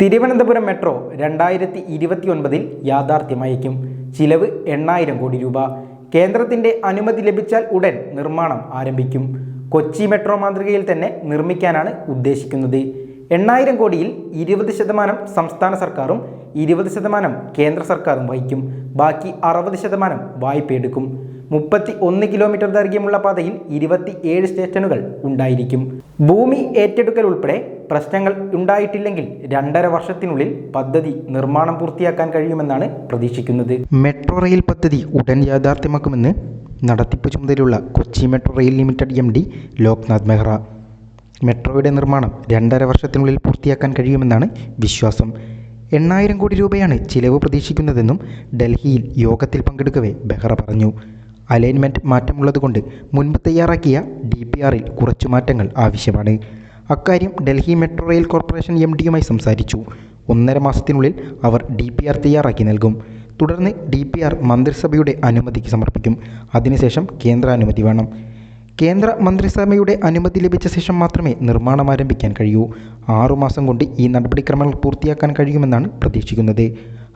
Thiruvananthapuram metro രണ്ടായിരത്തി ഇരുപത്തി ഒൻപതിൽ യാഥാർത്ഥ്യമയക്കും. ചിലവ് എണ്ണായിരം കോടി രൂപ. കേന്ദ്രത്തിന്റെ അനുമതി ലഭിച്ചാൽ ഉടൻ നിർമ്മാണം ആരംഭിക്കും. കൊച്ചി മെട്രോ മാതൃകയിൽ തന്നെ നിർമ്മിക്കാനാണ് ഉദ്ദേശിക്കുന്നത്. എണ്ണായിരം കോടിയിൽ ഇരുപത് ശതമാനം സംസ്ഥാന സർക്കാരും ഇരുപത് ശതമാനം കേന്ദ്ര സർക്കാരും വഹിക്കും. ബാക്കി അറുപത് ശതമാനം വായ്പയെടുക്കും മുപ്പത്തി ഒന്ന് കിലോമീറ്റർ ദൈർഘ്യമുള്ള പാതയിൽ ഇരുപത്തി ഏഴ് സ്റ്റേഷനുകൾ ഉണ്ടായിരിക്കും. ഭൂമി ഏറ്റെടുക്കൽ ഉൾപ്പെടെ പ്രശ്നങ്ങൾ ഉണ്ടായിട്ടില്ലെങ്കിൽ രണ്ടര വർഷത്തിനുള്ളിൽ പദ്ധതി നിർമ്മാണം പൂർത്തിയാക്കാൻ കഴിയുമെന്നാണ് പ്രതീക്ഷിക്കുന്നത്. മെട്രോ റെയിൽ പദ്ധതി ഉടൻ യാഥാർത്ഥ്യമാക്കുമെന്ന് നടത്തിപ്പ് ചുമതലയുള്ള Kochi metro rail limited M D Loknath Mehra. മെട്രോയുടെ നിർമ്മാണം രണ്ടര വർഷത്തിനുള്ളിൽ പൂർത്തിയാക്കാൻ കഴിയുമെന്നാണ് വിശ്വാസം. എണ്ണായിരം കോടി രൂപയാണ് ചിലവ് പ്രതീക്ഷിക്കുന്നതെന്നും ഡൽഹിയിൽ യോഗത്തിൽ പങ്കെടുക്കവേ ബെഹ്റ പറഞ്ഞു. അലൈൻമെന്റ് മാറ്റമുള്ളതുകൊണ്ട് മുൻപ് തയ്യാറാക്കിയ ഡി പി ആറിൽ കുറച്ചു മാറ്റങ്ങൾ ആവശ്യമാണ്. അക്കാര്യം Delhi metro rail corporation M ഡിയുമായി സംസാരിച്ചു. ഒന്നര മാസത്തിനുള്ളിൽ അവർ ഡി പി ആർ തയ്യാറാക്കി നൽകും. തുടർന്ന് ഡി പി ആർ മന്ത്രിസഭയുടെ അനുമതിക്ക് സമർപ്പിക്കും. അതിനുശേഷം കേന്ദ്രാനുമതി വേണം. കേന്ദ്ര മന്ത്രിസഭയുടെ അനുമതി ലഭിച്ച ശേഷം മാത്രമേ നിർമ്മാണം ആരംഭിക്കാൻ കഴിയൂ. ആറുമാസം കൊണ്ട് ഈ നടപടിക്രമങ്ങൾ പൂർത്തിയാക്കാൻ കഴിയുമെന്നാണ് പ്രതീക്ഷിക്കുന്നത്.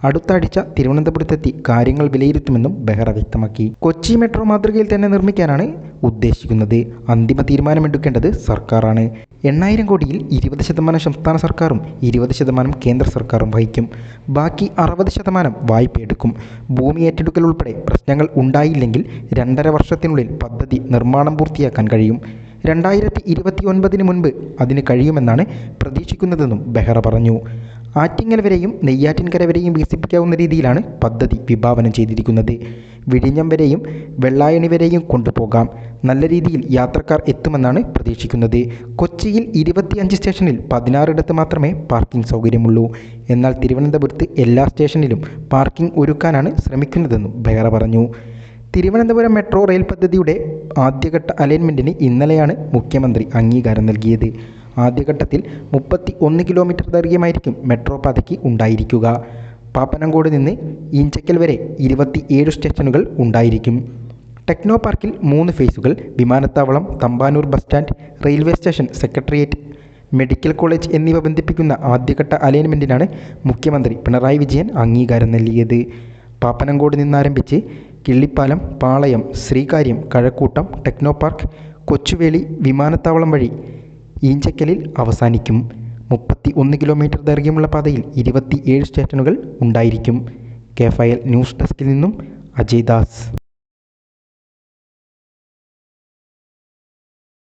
അടുത്ത ആഴ്ച തിരുവനന്തപുരത്തെത്തി കാര്യങ്ങൾ വിലയിരുത്തുമെന്നും ബെഹ്റ വ്യക്തമാക്കി. കൊച്ചി മെട്രോ മാതൃകയിൽ തന്നെ നിർമ്മിക്കാനാണ് ഉദ്ദേശിക്കുന്നത്. അന്തിമ തീരുമാനമെടുക്കേണ്ടത് സർക്കാരാണ്. എണ്ണായിരം കോടിയിൽ ഇരുപത് ശതമാനം സംസ്ഥാന സർക്കാരും ഇരുപത് ശതമാനം കേന്ദ്ര സർക്കാരും വഹിക്കും. ബാക്കി അറുപത് ശതമാനം വായ്പയെടുക്കും ഭൂമി ഏറ്റെടുക്കൽ ഉൾപ്പെടെ പ്രശ്നങ്ങൾ ഉണ്ടായില്ലെങ്കിൽ രണ്ടര വർഷത്തിനുള്ളിൽ പദ്ധതി നിർമ്മാണം പൂർത്തിയാക്കാൻ കഴിയും. രണ്ടായിരത്തി ഇരുപത്തി ഒൻപതിന് മുൻപ് അതിന് കഴിയുമെന്നാണ് പ്രതീക്ഷിക്കുന്നതെന്നും ബെഹ്റ പറഞ്ഞു. ആറ്റിങ്ങൽ വരെയും നെയ്യാറ്റിൻകര വരെയും വികസിപ്പിക്കാവുന്ന രീതിയിലാണ് പദ്ധതി വിഭാവനം ചെയ്തിരിക്കുന്നത്. വിഴിഞ്ഞം വരെയും വെള്ളായണി വരെയും കൊണ്ടുപോകാം. നല്ല രീതിയിൽ യാത്രക്കാർ എത്തുമെന്നാണ് പ്രതീക്ഷിക്കുന്നത്. കൊച്ചിയിൽ ഇരുപത്തിയഞ്ച് സ്റ്റേഷനിൽ പതിനാറിടത്ത് മാത്രമേ പാർക്കിംഗ് സൗകര്യമുള്ളൂ. എന്നാൽ തിരുവനന്തപുരത്ത് എല്ലാ സ്റ്റേഷനിലും പാർക്കിംഗ് ഒരുക്കാനാണ് ശ്രമിക്കുന്നതെന്നും ബെഹ്റ പറഞ്ഞു. തിരുവനന്തപുരം മെട്രോ റെയിൽ പദ്ധതിയുടെ ആദ്യഘട്ട അലൈൻമെന്റിന് ഇന്നലെയാണ് മുഖ്യമന്ത്രി അംഗീകാരം നൽകിയത്. ആദ്യഘട്ടത്തിൽ മുപ്പത്തി ഒന്ന് കിലോമീറ്റർ ദൈർഘ്യമായിരിക്കും മെട്രോ പാതയ്ക്ക് ഉണ്ടായിരിക്കുക. പാപ്പനംകോട് നിന്ന് ഈഞ്ചക്കൽ വരെ ഇരുപത്തി ഏഴ് സ്റ്റേഷനുകൾ ഉണ്ടായിരിക്കും. ടെക്നോ പാർക്കിൽ മൂന്ന് ഫേസുകൾ വിമാനത്താവളം Thampanoor bus stand railway station secretariat medical college എന്നിവ ബന്ധിപ്പിക്കുന്ന ആദ്യഘട്ട അലൈൻമെന്റിനാണ് മുഖ്യമന്ത്രി പിണറായി വിജയൻ അംഗീകാരം നൽകിയത്. പാപ്പനംകോട് നിന്നാരംഭിച്ച് കിള്ളിപ്പാലം പാളയം ശ്രീകാര്യം കഴക്കൂട്ടം ടെക്നോ പാർക്ക് കൊച്ചുവേളി വിമാനത്താവളം വഴി ഈഞ്ചക്കലിൽ അവസാനിക്കും. മുപ്പത്തി ഒന്ന് കിലോമീറ്റർ ദൈർഘ്യമുള്ള പാതയിൽ ഇരുപത്തി ഏഴ് സ്റ്റേഷനുകൾ ഉണ്ടായിരിക്കും. കെ ഫയൽ ന്യൂസ് ഡെസ്കിൽ നിന്നും അജയ് ദാസ്.